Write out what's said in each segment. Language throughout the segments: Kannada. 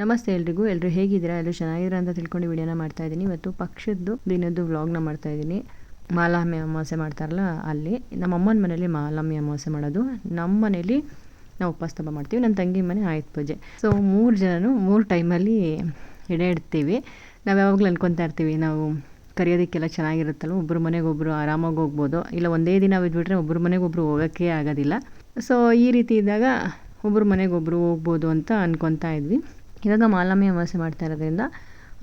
ನಮಸ್ತೆ ಎಲ್ರಿಗೂ. ಎಲ್ಲರೂ ಹೇಗಿದ್ದೀರಾ? ಎಲ್ಲರೂ ಚೆನ್ನಾಗಿದ್ದೀರಾ ಅಂತ ತಿಳ್ಕೊಂಡು ವಿಡಿಯೋನ ಮಾಡ್ತಾ ಇದ್ದೀನಿ. ಇವತ್ತು ಪಕ್ಷದ್ದು, ದಿನದ್ದು ವ್ಲಾಗ್ನ ಮಾಡ್ತಾ ಇದ್ದೀನಿ. ಮಾಲಾಮಿ ಅಮಾವಾಸ್ಯೆ ಮಾಡ್ತಾರಲ್ಲ ಅಲ್ಲಿ. ನಮ್ಮ ಅಮ್ಮನ ಮನೇಲಿ ಮಾಲಾಮಿ ಅಮಾವಾಸ್ಯೆ ಮಾಡೋದು. ನಮ್ಮ ಮನೇಲಿ ನಾವು ಹಬ್ಬ ಮಾಡ್ತೀವಿ. ನನ್ನ ತಂಗಿ ಮನೆ ಆಯುಧ ಪೂಜೆ. ಸೊ ಮೂರು ಜನನು ಮೂರು ಟೈಮಲ್ಲಿ ಎಡೆ ಇಡ್ತೀವಿ. ನಾವು ಯಾವಾಗಲೂ ಅನ್ಕೊತಾ ಇರ್ತೀವಿ, ನಾವು ಕರೆಯೋದಕ್ಕೆಲ್ಲ ಚೆನ್ನಾಗಿರುತ್ತಲ್ಲ ಒಬ್ಬರು ಮನೆಗೆ ಒಬ್ಬರು ಆರಾಮಾಗಿ ಹೋಗ್ಬೋದು. ಇಲ್ಲ ಒಂದೇ ದಿನ ಬಿಟ್ಬಿಟ್ರೆ ಒಬ್ಬರು ಮನೆಗೆ ಒಬ್ಬರು ಹೋಗೋಕ್ಕೆ ಆಗೋದಿಲ್ಲ. ಸೊ ಈ ರೀತಿ ಇದ್ದಾಗ ಒಬ್ಬರು ಮನೆಗೆ ಒಬ್ಬರು ಹೋಗ್ಬೋದು ಅಂತ ಅನ್ಕೊತಾ ಇದ್ವಿ. ಇವಾಗ ಮಾಲಮ್ಮಿ ಅಮಾವಾಸ್ಯೆ ಮಾಡ್ತಾ ಇರೋದ್ರಿಂದ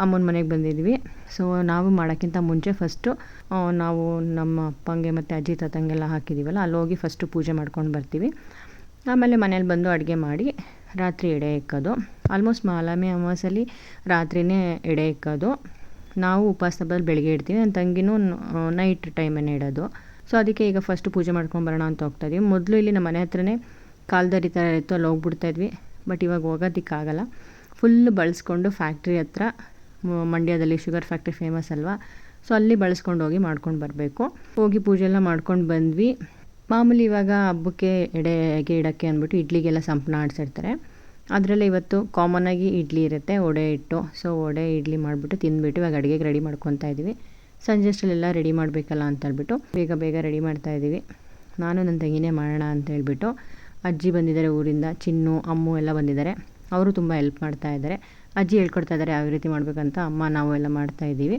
ಅಮ್ಮನ ಮನೆಗೆ ಬಂದಿದ್ವಿ. ಸೊ ನಾವು ಮಾಡೋಕ್ಕಿಂತ ಮುಂಚೆ ಫಸ್ಟು ನಾವು ನಮ್ಮ ಅಪ್ಪಂಗೆ ಮತ್ತು ಅಜ್ಜಿ ತಾತಂಗೆಲ್ಲ ಹಾಕಿದ್ದೀವಲ್ಲ ಅಲ್ಲಿ ಹೋಗಿ ಫಸ್ಟು ಪೂಜೆ ಮಾಡ್ಕೊಂಡು ಬರ್ತೀವಿ. ಆಮೇಲೆ ಮನೇಲಿ ಬಂದು ಅಡುಗೆ ಮಾಡಿ ರಾತ್ರಿ ಎಡೆ ಇಕ್ಕೋದು ಆಲ್ಮೋಸ್ಟ್ ಮಾಲಾಮಿ ಅಮಾವಾಸ್ಯಲ್ಲಿ ರಾತ್ರಿಯೇ ಎಡೆ ಇಕ್ಕೋದು ನಾವು ಉಪವಾಸ ಬದಲು ಬೆಳಗ್ಗೆ ಇಡ್ತೀವಿ, ನನ್ನ ತಂಗಿನೂ ನೈಟ್ ಟೈಮನ್ನೇ ಇಡೋದು. ಸೊ ಅದಕ್ಕೆ ಈಗ ಫಸ್ಟ್ ಪೂಜೆ ಮಾಡ್ಕೊಂಡು ಬರೋಣ ಅಂತ ಹೋಗ್ತಾಯಿದ್ವಿ ಮೊದಲು ಇಲ್ಲಿ ನಮ್ಮ ಮನೆ ಹತ್ರನೇ ಕಾಲ್ದರಿ ಥರ ಇತ್ತು, ಅಲ್ಲಿ ಹೋಗ್ಬಿಡ್ತಾಯಿದ್ವಿ ಬಟ್ ಇವಾಗ ಹೋಗೋದಕ್ಕಾಗಲ್ಲ. ಫುಲ್ ಬಳಸ್ಕೊಂಡು ಫ್ಯಾಕ್ಟ್ರಿ ಹತ್ರ ಮಂಡ್ಯದಲ್ಲಿ ಶುಗರ್ ಫ್ಯಾಕ್ಟ್ರಿ ಫೇಮಸ್ ಅಲ್ವಾ? ಸೊ ಅಲ್ಲಿ ಬಳಸ್ಕೊಂಡು ಹೋಗಿ ಮಾಡ್ಕೊಂಡು ಬರಬೇಕು. ಹೋಗಿ ಪೂಜೆ ಎಲ್ಲ ಮಾಡ್ಕೊಂಡು ಬಂದ್ವಿ. ಮಾಮೂಲಿ ಇವಾಗ ಹಬ್ಬಕ್ಕೆ ಎಡೆಗೆ ಇಡೋಕ್ಕೆ ಅಂದ್ಬಿಟ್ಟು ಇಡ್ಲಿಗೆಲ್ಲ ಸಂಪಣ ಆಡಿಸಿರ್ತಾರೆ. ಅದರಲ್ಲಿ ಇವತ್ತು ಕಾಮನ್ನಾಗಿ ಇಡ್ಲಿ ಇರುತ್ತೆ ಒಡೆ ಇಟ್ಟು ಸೊ ಒಡೆ ಇಡ್ಲಿ ಮಾಡಿಬಿಟ್ಟು ತಿಂದ್ಬಿಟ್ಟು ಇವಾಗ ಅಡುಗೆಗೆ ರೆಡಿ ಮಾಡ್ಕೊತಾ ಇದ್ದೀವಿ ಸಂಜೆ ಅಷ್ಟಲ್ಲೆಲ್ಲ ರೆಡಿ ಮಾಡಬೇಕಲ್ಲ ಅಂತ ಹೇಳ್ಬಿಟ್ಟು ಬೇಗ ಬೇಗ ರೆಡಿ ಮಾಡ್ತಾ ಇದ್ದೀವಿ ನಾನು ನನ್ನ ತಂಗಿನೇ ಮಾಡೋಣ ಅಂತ ಹೇಳ್ಬಿಟ್ಟು ಅಜ್ಜಿ ಬಂದಿದ್ದಾರೆ ಊರಿಂದ, ಚಿನ್ನು, ಅಮ್ಮು ಎಲ್ಲ ಬಂದಿದ್ದಾರೆ. ಅವರು ತುಂಬ ಹೆಲ್ಪ್ ಮಾಡ್ತಾ ಇದ್ದಾರೆ. ಅಜ್ಜಿ ಹೇಳ್ಕೊಡ್ತಾ ಇದ್ದಾರೆ, ಯಾವ ರೀತಿ ಮಾಡಬೇಕಂತ. ಅಮ್ಮ, ನಾವು ಎಲ್ಲ ಮಾಡ್ತಾ ಇದ್ದೀವಿ.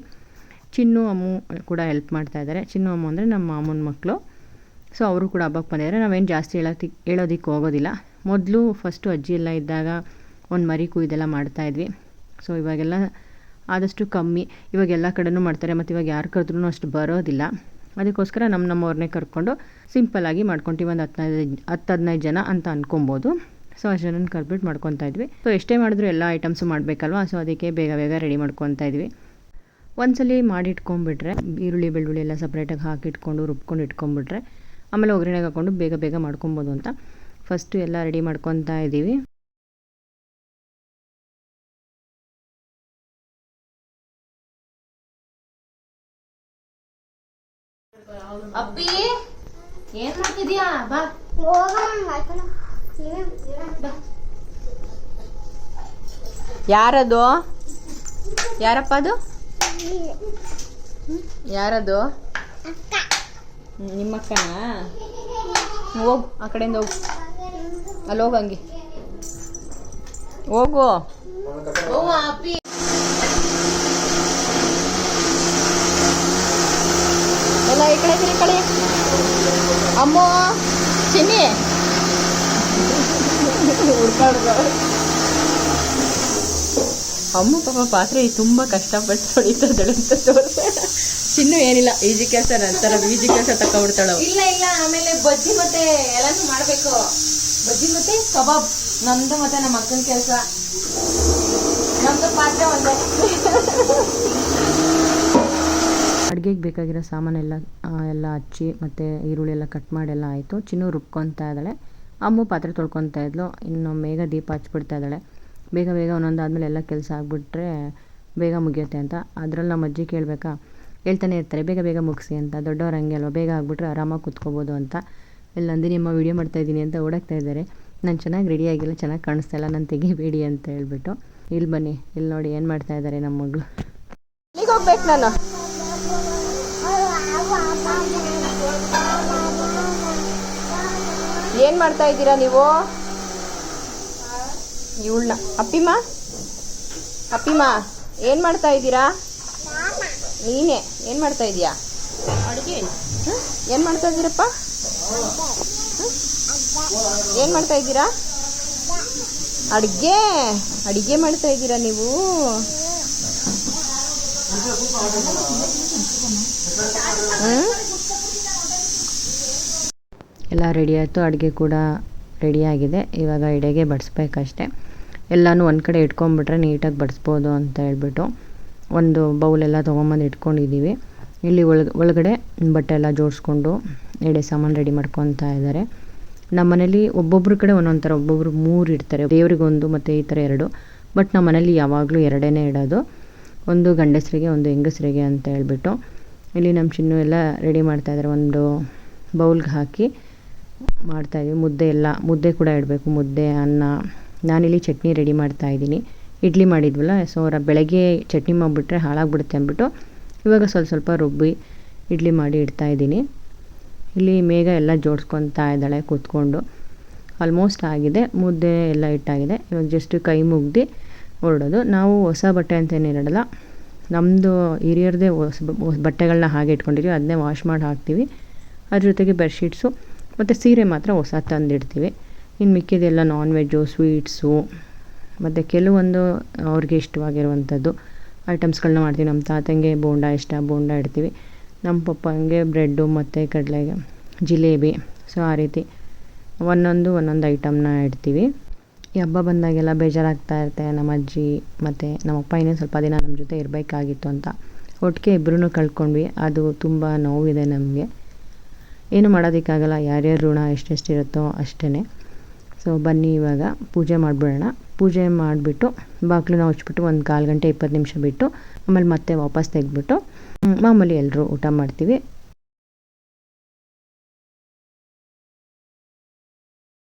ಚಿನ್ನು, ಅಮ್ಮು ಕೂಡ ಹೆಲ್ಪ್ ಮಾಡ್ತಾ ಇದ್ದಾರೆ. ಚಿನ್ನು, ಅಮ್ಮು ಅಂದರೆ ನಮ್ಮ ಮಾಮನ ಮಕ್ಕಳು ಸೊ ಅವರು ಕೂಡ ಹಬ್ಬಕ್ಕೆ ಬಂದಿದ್ದಾರೆ. ನಾವೇನು ಜಾಸ್ತಿ ಹೇಳೋತಿ ಹೇಳೋದಿಕ್ಕೆ ಹೋಗೋದಿಲ್ಲ. ಮೊದಲು ಫಸ್ಟು ಅಜ್ಜಿ ಎಲ್ಲ ಇದ್ದಾಗ ಒಂದು ಮರಿ ಕುಯ್ದೆಲ್ಲ ಮಾಡ್ತಾಯಿದ್ವಿ ಸೊ ಇವಾಗೆಲ್ಲ ಆದಷ್ಟು ಕಮ್ಮಿ. ಇವಾಗ ಎಲ್ಲ ಕಡೆನೂ ಮಾಡ್ತಾರೆ. ಮತ್ತು ಇವಾಗ ಯಾರು ಕರೆದ್ರೂ ಅಷ್ಟು ಬರೋದಿಲ್ಲ. ಅದಕ್ಕೋಸ್ಕರ ನಮ್ಮ ನಮ್ಮವ್ರನ್ನೇ ಕರ್ಕೊಂಡು ಸಿಂಪಲ್ಲಾಗಿ ಮಾಡ್ಕೊತೀವಿ. ಒಂದು ಹದಿನೈದು ಹತ್ತು ಹದಿನೈದು ಜನ ಅಂತ ಅನ್ಕೊಬೋದು. ಸೊ ಅಷ್ಟನ್ನು ಜನನ ಕರ್ಬಿಟ್ಟು ಮಾಡ್ಕೊತಾ ಇದ್ವಿ. ಸೊ ಎಷ್ಟೇ ಮಾಡಿದ್ರು ಎಲ್ಲ ಐಟಮ್ಸು ಮಾಡಬೇಕಲ್ವ? ಸೊ ಅದಕ್ಕೆ ಬೇಗ ಬೇಗ ರೆಡಿ ಮಾಡ್ಕೊತಾ ಇದ್ವಿ. ಒಂದ್ಸಲಿ ಮಾಡಿ ಇಟ್ಕೊಂಡ್ಬಿಟ್ರೆ ಈರುಳ್ಳಿ ಬೆಳ್ಳುಳ್ಳಿ ಎಲ್ಲ ಸಪ್ರೇಟಾಗಿ ಹಾಕಿಟ್ಕೊಂಡು ರುಬ್ಕೊಂಡು ಇಟ್ಕೊಂಡ್ಬಿಟ್ರೆ ಆಮೇಲೆ ಒಗ್ಗರಣೆಗೆ ಹಾಕ್ಕೊಂಡು ಬೇಗ ಬೇಗ ಮಾಡ್ಕೊಬೋದು ಅಂತ. ಫಸ್ಟು ಎಲ್ಲ ರೆಡಿ ಮಾಡ್ಕೊತಾ ಇದ್ದೀವಿ. ಅಪ್ಪಿ ಏನ್ ಮಾಡ್ತಿದ್ಯಾ? ಬಾ. ಯಾರದು? ಯಾರಪ್ಪ ಅದು? ಯಾರದು? ನಿಮ್ಮ ಅಕ್ಕನಾ? ಹೋಗು, ಆ ಕಡೆಯಿಂದ ಹೋಗು. ಅಲ್ಲಿ ಹೋಗು ಹಂಗೆ. ಎಲ್ಲ ಈ ಕಡೆ ಈ ಕಡೆ. ಅಮ್ಮ, ಚಿನ್ನಿ. ಅಮ್ಮ ಪಾಪ ಪಾತ್ರೆ ತುಂಬ ಕಷ್ಟಪಟ್ಟು ಹೊಡಿತಾ ಇದ್ದಾಳೆ ಅಂತ ತೋರಿಸ. ಚಿನ್ನು ಏನಿಲ್ಲ ಈಜಿ ಕೆಲಸ ನಂತರ ಈಜಿ ಕೆಲಸ ತಕೊಂಡ್ಬಿಡ್ತಾಳೆ ಇಲ್ಲ ಇಲ್ಲ ಆಮೇಲೆ ಬಜ್ಜಿ ಮತ್ತೆ ಎಲ್ಲಾನು ಮಾಡ್ಬೇಕು. ಬಜ್ಜಿ ಮತ್ತೆ ಕಬಾಬ್ ನಮ್ದು ಮತ್ತೆ ನಮ್ಮ ಅಕ್ಕನ ಕೆಲಸ. ನಮ್ದು ಪಾತ್ರೆ ಒಂದೇ. ಅಡುಗೆಗೆ ಬೇಕಾಗಿರೋ ಸಾಮಾನೆಲ್ಲ ಎಲ್ಲ ಹಚ್ಚಿ ಮತ್ತು ಈರುಳ್ಳಿ ಎಲ್ಲ ಕಟ್ ಮಾಡಿ ಎಲ್ಲ ಆಯಿತು. ಚಿನ್ನು ರುಬ್ಕೊತಾ ಇದ್ದಾಳೆ. ಅಮ್ಮು ಪಾತ್ರೆ ತೊಳ್ಕೊತಾ ಇದ್ಲು. ಇನ್ನು ಮೇಘ ದೀಪ ಹಚ್ಬಿಡ್ತಾ ಇದ್ದಾಳೆ. ಬೇಗ ಬೇಗ ಒಂದೊಂದು ಆದಮೇಲೆ ಎಲ್ಲ ಕೆಲಸ ಆಗಿಬಿಟ್ರೆ ಬೇಗ ಮುಗಿಯುತ್ತೆ ಅಂತ. ಅದ್ರಲ್ಲಿ ನಮ್ಮ ಅಜ್ಜಿ ಕೇಳಬೇಕಾ? ಹೇಳ್ತಾನೆ ಇರ್ತಾರೆ, ಬೇಗ ಬೇಗ ಮುಗಿಸಿ ಅಂತ. ದೊಡ್ಡವ್ರು ಹಂಗೆ ಅಲ್ವಾ, ಬೇಗ ಆಗಿಬಿಟ್ರೆ ಆರಾಮಾಗಿ ಕೂತ್ಕೋಬೋದು ಅಂತ. ಇಲ್ಲಿ ನಂದಿನಿ ಅಮ್ಮ ವೀಡಿಯೋ ಮಾಡ್ತಾಯಿದ್ದೀನಿ ಅಂತ ಓಡಾಕ್ತಾ ಇದ್ದಾರೆ. ನಾನು ಚೆನ್ನಾಗಿ ರೆಡಿ ಆಗಿಲ್ಲ, ಚೆನ್ನಾಗಿ ಕಾಣಿಸ್ತಾ ಇಲ್ಲ, ನಾನು ತೆಗಿಬೇಡಿ ಅಂತ ಹೇಳ್ಬಿಟ್ಟು ಇಲ್ಲಿ ಬನ್ನಿ ಇಲ್ಲಿ ನೋಡಿ ಏನು ಮಾಡ್ತಾ ಇದ್ದಾರೆ ನಮ್ಮ ಮಗಳು. ಹೋಗ್ಬೇಕು ನಾನು? ಏನು ಮಾಡ್ತಾ ಇದ್ದೀರಾ ನೀವು? ಇವಳನ್ನ. ಅಪ್ಪಿಮ್ಮ ಅಪ್ಪಿಮ್ಮ ಏನು ಮಾಡ್ತಾ ಇದ್ದೀರಾ? ನೀನೇ, ಏನು ಮಾಡ್ತಾ ಇದೀಯಾ ಅಡುಗೆ ಏನು ಮಾಡ್ತಾ ಇದ್ದೀರಪ್ಪ? ಏನು ಮಾಡ್ತಾ ಇದ್ದೀರಾ? ಅಡುಗೆ ಅಡುಗೆ ಮಾಡ್ತಾ ಇದ್ದೀರಾ ನೀವು? ಹ್ಮ್? ಎಲ್ಲ ರೆಡಿ ಆಯಿತು, ಅಡುಗೆ ಕೂಡ ರೆಡಿಯಾಗಿದೆ ಇವಾಗ ಎಡೆಗೆ ಬಡಿಸ್ಬೇಕಷ್ಟೆ. ಎಲ್ಲನೂ ಒಂದು ಕಡೆ ಇಟ್ಕೊಂಡ್ಬಿಟ್ರೆ ನೀಟಾಗಿ ಬಡಿಸ್ಬೋದು ಅಂತ ಹೇಳ್ಬಿಟ್ಟು ಒಂದು ಬೌಲೆಲ್ಲ ತೊಗೊಂಬಂದು ಇಟ್ಕೊಂಡಿದ್ದೀವಿ ಇಲ್ಲಿ ಒಳಗೆ, ಒಳಗಡೆ ಬಟ್ಟೆ ಎಲ್ಲ ಜೋಡಿಸ್ಕೊಂಡು ಎಡೆ ಸಾಮಾನು ರೆಡಿ ಮಾಡ್ಕೊತಾ ಇದ್ದಾರೆ. ನಮ್ಮ ಮನೇಲಿ ಒಬ್ಬೊಬ್ಬರ ಕಡೆ ಒಂದೊಂದು ಥರ ಒಬ್ಬೊಬ್ರು ಮೂರು ಇಡ್ತಾರೆ. ದೇವರಿಗೊಂದು ಮತ್ತು ಈ ಥರ ಎರಡು. ಬಟ್ ನಮ್ಮ ಮನೇಲಿ ಯಾವಾಗಲೂ ಎರಡೇ ಇಡೋದು. ಒಂದು ಗಂಡಸರಿಗೆ, ಒಂದು ಹೆಂಗಸರಿಗೆ ಅಂತ ಹೇಳ್ಬಿಟ್ಟು ಇಲ್ಲಿ ನಮ್ಮ ಚಿನ್ನು ಎಲ್ಲ ರೆಡಿ ಮಾಡ್ತಾಯಿದ್ದಾರೆ ಒಂದು ಬೌಲ್ಗೆ ಹಾಕಿ ಮಾಡ್ತಾಯಿದ್ವಿ ಮುದ್ದೆ ಎಲ್ಲ, ಮುದ್ದೆ ಕೂಡ ಇಡಬೇಕು. ಮುದ್ದೆ, ಅನ್ನ. ನಾನಿಲ್ಲಿ ಚಟ್ನಿ ರೆಡಿ ಮಾಡ್ತಾ ಇದ್ದೀನಿ. ಇಡ್ಲಿ ಮಾಡಿದ್ವಲ್ಲ ಸೊ ರ ಬೆಳಗ್ಗೆ ಚಟ್ನಿ ಮಾಡಿಬಿಟ್ರೆ ಹಾಳಾಗ್ಬಿಡುತ್ತೆ ಅಂದ್ಬಿಟ್ಟು ಇವಾಗ ಸ್ವಲ್ಪ ಸ್ವಲ್ಪ ರುಬ್ಬಿ ಇಡ್ಲಿ ಮಾಡಿ ಇಡ್ತಾ ಇದ್ದೀನಿ. ಇಲ್ಲಿ ಮೇಘ ಎಲ್ಲ ಜೋಡಿಸ್ಕೊತಾ ಇದ್ದಾಳೆ ಕೂತ್ಕೊಂಡು. ಆಲ್ಮೋಸ್ಟ್ ಆಗಿದೆ. ಮುದ್ದೆ ಎಲ್ಲ ಇಟ್ಟಾಗಿದೆ ಇವಾಗ ಜಸ್ಟ್ ಕೈ ಮುಗ್ದು ಹೊರಡೋದು. ನಾವು ಹೊಸ ಬಟ್ಟೆ ಅಂತೇನು ಇರೋಲ್ಲ. ನಮ್ಮದು ಹಿರಿಯರದೇ ಹೊಸ ಬಟ್ಟೆಗಳನ್ನ ಹಾಗೆ ಇಟ್ಕೊಂಡಿದ್ವಿ. ಅದನ್ನೇ ವಾಶ್ ಮಾಡಿ ಹಾಕ್ತೀವಿ. ಅದ್ರ ಜೊತೆಗೆ ಬೆಡ್ಶೀಟ್ಸು ಮತ್ತು ಸೀರೆ ಮಾತ್ರ ಹೊಸ ತಂದಿಡ್ತೀವಿ. ಇನ್ನು ಮಿಕ್ಕಿದೆಲ್ಲ ನಾನ್ ವೆಜ್ಜು ಸ್ವೀಟ್ಸು ಮತ್ತು ಕೆಲವೊಂದು ಅವ್ರಿಗೆ ಇಷ್ಟವಾಗಿರುವಂಥದ್ದು ಐಟಮ್ಸ್ಗಳನ್ನ ಮಾಡ್ತೀವಿ. ನಮ್ಮ ತಾತಂಗೆ ಬೋಂಡ ಇಷ್ಟ, ಬೋಂಡ ಇಡ್ತೀವಿ. ನಮ್ಮ ಪಪ್ಪಂಗೆ ಬ್ರೆಡ್ಡು ಮತ್ತು ಕಡಲೆ ಜಿಲೇಬಿ. ಸೊ ಆ ರೀತಿ ಒಂದೊಂದು ಒಂದೊಂದು ಐಟಮ್ನ ಇಡ್ತೀವಿ. ಈ ಹಬ್ಬ ಬಂದಾಗೆಲ್ಲ ಬೇಜಾರಾಗ್ತಾ ಇರುತ್ತೆ. ನಮ್ಮ ಅಜ್ಜಿ ಮತ್ತು ನಮ್ಮ ಅಪ್ಪ ಇನ್ನೂ ಸ್ವಲ್ಪ ದಿನ ನಮ್ಮ ಜೊತೆ ಇರಬೇಕಾಗಿತ್ತು ಅಂತ. ಒಟ್ಟಿಗೆ ಇಬ್ಬರೂ ಕಳ್ಕೊಂಡ್ವಿ. ಅದು ತುಂಬ ನೋವಿದೆ ನಮಗೆ. ಏನು ಮಾಡೋದಕ್ಕಾಗಲ್ಲ, ಯಾರ್ಯಾರ ಋಣ ಎಷ್ಟೆಷ್ಟಿರುತ್ತೋ ಅಷ್ಟೇ ಸೊ ಬನ್ನಿ ಇವಾಗ, ಪೂಜೆ ಮಾಡಿಬಿಡೋಣ. ಪೂಜೆ ಮಾಡಿಬಿಟ್ಟು ಬಾಗಿಲನ್ನ ಹಚ್ಬಿಟ್ಟು ಒಂದು ಕಾಲು ಗಂಟೆ ಇಪ್ಪತ್ತು ನಿಮಿಷ ಬಿಟ್ಟು, ಆಮೇಲೆ ಮತ್ತೆ ವಾಪಸ್ ತೆಗೆದ್ಬಿಟ್ಟು ಮಾಮೂಲಿ ಎಲ್ಲರೂ ಊಟ ಮಾಡ್ತೀವಿ.